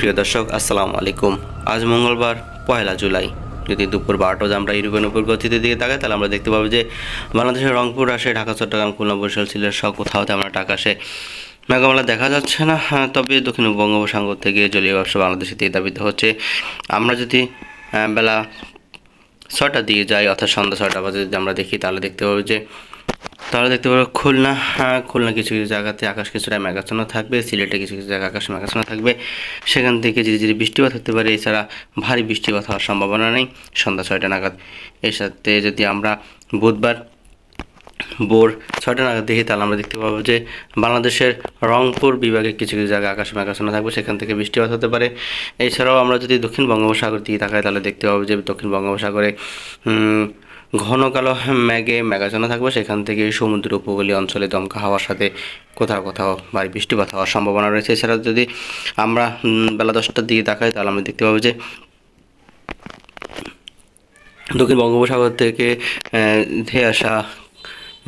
প্রিয় দর্শক আসসালামু আলাইকুম। আজ মঙ্গলবার পয়লা জুলাই। যদি দুপুর বারোটা আমরা ইউরোপের উপর গতিতে দিকে তাকাই তাহলে আমরা দেখতে পাবো যে বাংলাদেশের রংপুর আসে ঢাকা চট্টগ্রাম খুলনা বরিশাল সিলেট সব কোথাও তেমন একটা আকাশে মেঘামালা দেখা যাচ্ছে না। হ্যাঁ, তবে দক্ষিণ বঙ্গোপসাগর থেকে জলীয় ব্যবসা বাংলাদেশে দিয়ে দাবিত হচ্ছে। আমরা যদি বেলা ছটার দিকে যাই অর্থাৎ সন্ধ্যা ছটা বাজে যদি আমরা দেখি তাহলে দেখতে পাবো যে তাহলে দেখতে পাবো খুলনা হ্যাঁ, খুলনা কিছু কিছু জায়গাতে আকাশ কিছুটা মেঘাচ্ছন্ন থাকবে সিলেটে কিছু কিছু জায়গায় আকাশ মেঘাচ্ছন্ন থাকবে। সেখান থেকে ধীরে ধীরে বৃষ্টিপাত হতে পারে এছাড়া ভারী বৃষ্টিপাত হওয়ার সম্ভাবনা নেই। সন্ধ্যা ছয়টা নাগাদ। এর সাথে যদি আমরা বুধবার ভোর ছয়টা নাগাদ দেখি তাহলে আমরা দেখতে পাবো যে বাংলাদেশের রংপুর বিভাগে কিছু কিছু জায়গায় আকাশ মেঘাচ্ছন্ন থাকবে সেখান থেকে বৃষ্টিপাত হতে পারে। এছাড়াও আমরা যদি দক্ষিণ বঙ্গোপসাগর দিকে তাকাই তাহলে দেখতে পাবো যে দক্ষিণ বঙ্গোপসাগরে ঘন কালো মেঘে মেঘাচ্ছন্ন থাকবে। সেখান থেকে সমুদ্র উপকূলীয় অঞ্চলে দমকা হওয়ার সাথে কোথাও কোথাও ভারী বৃষ্টিপাত হওয়ার সম্ভাবনা রয়েছে। এছাড়া যদি আমরা বেলা দশটার দিকে তাকাই, তাহলে আমরা দেখতে পাবো যে দক্ষিণ বঙ্গোপসাগর থেকে ধেয়ে আসা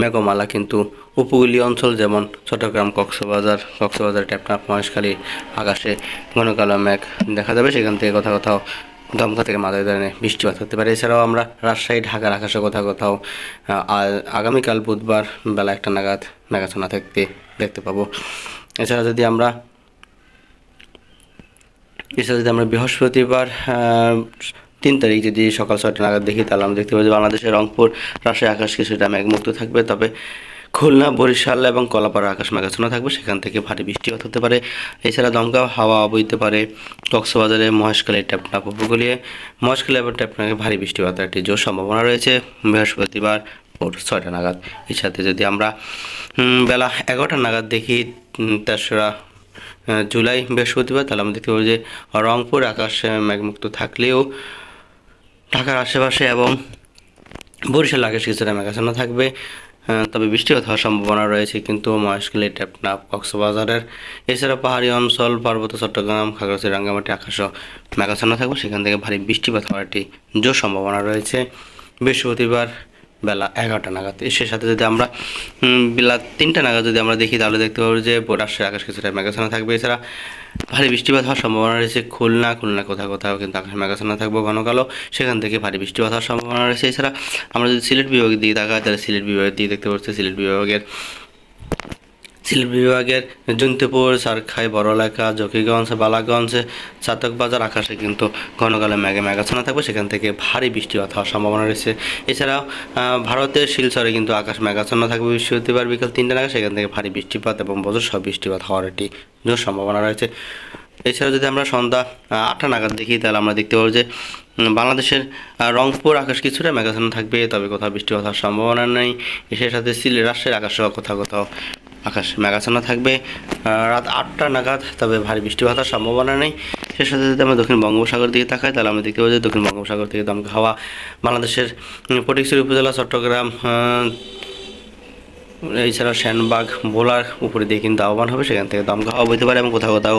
মেঘমালা কিন্তু উপকূলীয় অঞ্চল যেমন চট্টগ্রাম, কক্সবাজার কক্সবাজার টেপনা মহেশখালী, আকাশে ঘন কালো মেঘ দেখা যাবে। সেখান থেকে কোথাও কোথাও দমকা থেকে মাথায় ধরনের বৃষ্টিপাত হতে পারে। এছাড়াও আমরা রাজশাহী, ঢাকার আকাশে কোথাও কোথাও আগামীকাল বুধবার বেলা একটা নাগাদ মেঘাচ্ছন্ন থাকতে দেখতে পাবো। এছাড়া যদি আমরা, এছাড়া যদি আমরা বৃহস্পতিবার তিন তারিখ যদি সকাল ছয়টা নাগাদ দেখি, তাহলে আমরা দেখতে পাবো যে বাংলাদেশের রংপুর রাজশাহী আকাশ কিছুটা মেঘমুক্ত থাকবে। তবে খুলনা, বরিশাল এবং কলাপাড়া আকাশ মেঘাচ্ছন্ন থাকবে। সেখান থেকে ভারী বৃষ্টিপাত হতে পারে। এছাড়া দমকা হাওয়া বইতে পারে। কক্সবাজারে মহেশখালী টেপনাপ উপকূলীয় মহেশখালী এবং টেপনাকে ভারী বৃষ্টিপাতের একটি জোর সম্ভাবনা রয়েছে। বৃহস্পতিবার ভোর ছয়টা নাগাদ। এর সাথে যদি আমরা বেলা এগারোটা নাগাদ দেখি তেসরা জুলাই বৃহস্পতিবার, তাহলে আমরা দেখতে পাবো যে রংপুর আকাশে মেঘমুক্ত থাকলেও ঢাকার আশেপাশে এবং বরিশাল আকাশ কিছুটা মেঘাচ্ছন্ন থাকবে। তবে বৃষ্টিপাত হওয়ার সম্ভাবনা রয়েছে, কিন্তু মহেশখালী টেপনাপ কক্সবাজারের এছাড়া পাহাড়ি অঞ্চল, পার্বত্য চট্টগ্রাম, খাগড়াছড়ি, রাঙ্গামাটি আকাশও মেঘাচ্ছন্ন থাকবে। সেখান থেকে ভারী বৃষ্টিপাত হওয়ার একটি জোর সম্ভাবনা রয়েছে। বৃহস্পতিবার বেলা এগারোটা নাগাদ। সে সাথে যদি আমরা বেলা তিনটা নাগাদ যদি আমরা দেখি, তাহলে দেখতে পাবো যে রাজশাহী আকাশ কিছুটা মেঘাছানা থাকবে। এছাড়া ভারী বৃষ্টিপাত হওয়ার সম্ভাবনা রয়েছে খুলনা। খুলনা কোথাও কোথাও কিন্তু আকাশ মেঘাছানা থাকবে ঘন কালো। সেখান থেকে ভারী বৃষ্টিপাত হওয়ার সম্ভাবনা রয়েছে। এছাড়া আমরা যদি সিলেট বিভাগের দিকে তাকাই, তাহলে সিলেট বিভাগের দিকে দেখতে পাচ্ছি সিলেট বিভাগের সিলেট বিভাগের জন্তুপুর, সারখাই বড়লেখা জকিগঞ্জ, বালাগঞ্জ চাতক বাজার আকাশে কিন্তু ঘনকালে মেঘে মেঘাচ্ছন্ন থাকবে। সেখান থেকে ভারী বৃষ্টিপাত হওয়ার সম্ভাবনা রয়েছে। এছাড়াও ভারতের শিলচরে কিন্তু আকাশ মেঘাচ্ছন্ন থাকবে। বৃহস্পতিবার বিকাল তিনটে নাগাদ সেখান থেকে ভারী বৃষ্টিপাত এবং বজ্রসহ বৃষ্টিপাত হওয়ার একটি জোর সম্ভাবনা রয়েছে। এছাড়া যদি আমরা সন্ধ্যা আটটা নাগাদ দেখি, তাহলে আমরা দেখতে পাবো যে বাংলাদেশের রংপুর আকাশ কিছুটা মেঘাচ্ছন্ন থাকবে, তবে কোথাও বৃষ্টিপাত হওয়ার সম্ভাবনা নেই। এর সাথে সিলেট, রাজশাহীর আকাশ কোথাও কোথাও আকাশ মেঘাচ্ছন্ন থাকবে। রাত আটটা নাগাদ, তবে ভারী বৃষ্টিপাত হওয়ার সম্ভাবনা নেই। সে সাথে যদি আমরা দক্ষিণ বঙ্গোপসাগর দিকে তাকাই, তাহলে আমরা দেখতে পাবো যে দক্ষিণ বঙ্গোপসাগর থেকে দমকা হাওয়া বাংলাদেশের ফটিকছড়ি উপজেলা, চট্টগ্রাম এছাড়া শ্যানবাগ ভোলার উপরে দিয়ে কিন্তু আহ্বান হবে, সেখান থেকে দমকা হাওয়া বইতে পারে এবং কোথাও কোথাও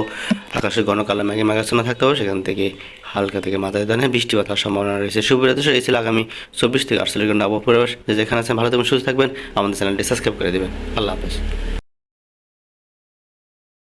আকাশে ঘন কালো মেঘে মেঘাচ্ছন্ন থাকতে হবে, সেখান থেকে হালকা থেকে মাথায় দানে বৃষ্টি পাতার সম্ভাবনা রয়েছে। সুবিধা এই ছিল আগামী চব্বিশ থেকে আটচল্লিশ ঘণ্টা আবহাওয়া যেখানে আছেন, ভালো থাকবেন, সুস্থ থাকবেন। আমাদের চ্যানেলটি সাবস্ক্রাইব করে দেবেন। আল্লাহ হাফেজ।